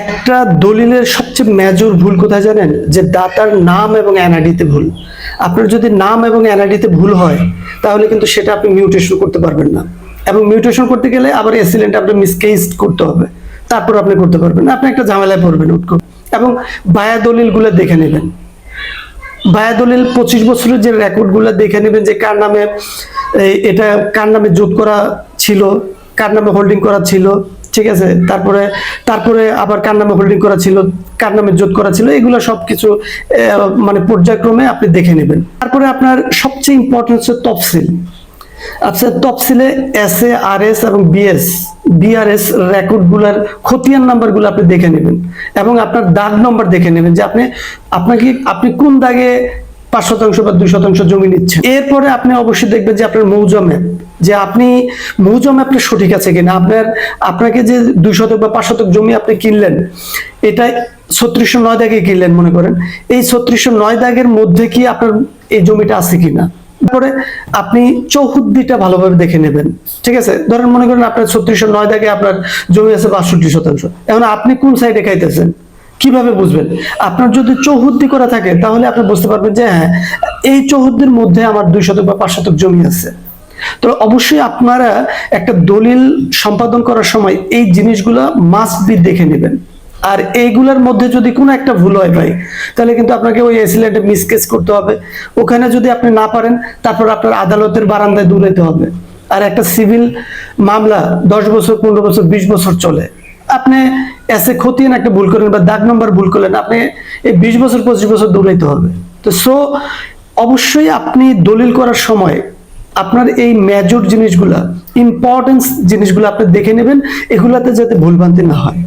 একটা দলিলের সবচেয়ে মেজর ভুল কোথায় জানেন? যে দাতার নাম এবং এনআইডিতে ভুল। আপনার যদি নাম এবং এনআইডিতে ভুল হয়, তাহলে কিন্তু সেটা আপনি মিউটেশন করতে পারবেন না। এবং মিউটেশন করতে গেলে আবার এসিলেন্ট আপনি মিসকেস করতে হবে। তারপর আপনি করতে পারবেন না। আপনি একটা ঝামেলায় পড়বেন উৎকো এবং বায়া দলিলগুলো দেখে নেবেন। বায়া দলিল পঁচিশ বছরের যে রেকর্ডগুলো দেখে নেবেন যে কার নামে এটা কার নামে যোগ করা ছিল, কার নামে হোল্ডিং করা ছিল। ঠিক আছে? তারপরে তারপরে আবার কার নামে হোল্ডিং করা ছিল কার নামে যোগ করা ছিল এগুলো সবকিছু আহ, মানে পর্যায়ক্রমে আপনি দেখে নেবেন। তারপরে আপনার সবচেয়ে ইম্পর্টেন্ট হচ্ছে তফসিল। আচ্ছা তফসিলে এস এ আর এস এবং বিএস বিআরএস রেকর্ডগুলোর খতিয়ান নাম্বারগুলো আপনি দেখে নেবেন। এবং আপনার দাগ নম্বর দেখে নেবেন যে আপনি আপনাকে আপনি কোন দাগে পাঁচ শতাংশ বা দুই শতাংশ জমি নিচ্ছেন এরপরে আপনি অবশ্যই দেখবেন যে আপনার মৌজা ম্যাপ, যে আপনি মৌজা ম্যাপটা সঠিক আছে কিনা। আপনার, আপনাকে যে দুই শতক বা পাঁচ শতক জমি আপনি কিনলেন, এটা ছত্রিশশো নয় দাগে কিনলেন মনে করেন। এই ছত্রিশশো নয় দাগের মধ্যে কি আপনার এই জমিটা আছে কিনা? তারপরে আপনি চৌহদ্দিটা ভালোভাবে দেখে নেবেন। ঠিক আছে? ধরেন মনে করেন আপনার ছত্রিশশো নয় দাগে আপনার জমি আছে বাষট্টি শতাংশ। এখন আপনি কোন সাইডে খাইতেছেন? কীভাবে বুঝবেন? আপনার যদি চৌহদ্দি করা থাকে, তাহলে আপনি বুঝতে পারবেন যে হ্যাঁ এই চৌহদ্দির মধ্যে আমার দুই শতক বা পাঁচ শতক জমি আছে। তো অবশ্যই আপনারা একটা দলিল সম্পাদন করার সময় এই জিনিসগুলো মাস্ট বি দেখে নেবেন। আর এইগুলোর মধ্যে যদি কোনো একটা ভুল হয় ভাই, তাহলে কিন্তু আপনাকে ওই এসিলেন্টে মিসকেস করতে হবে। ওখানে যদি আপনি না পারেন, তারপর আপনার আদালতের বারান্দায় দৌড়াইতে হবে। আর একটা সিভিল মামলা দশ বছর, পনেরো বছর, বিশ বছর চলে। আপনি এসে খতিয়ে একটা ভুল করলেন বা দাগ নম্বর ভুল করলেন, আপনি এই বিশ বছর, পঁচিশ বছর দৌড়াইতে হবে। তো সো অবশ্যই আপনি দলিল করার সময় আপনার এই মেজর জিনিসগুলা ইম্পর্টেন্স জিনিসগুলো আপনি দেখে নেবেন, এগুলাতে যাতে ভুলভ্রান্তি না হয়।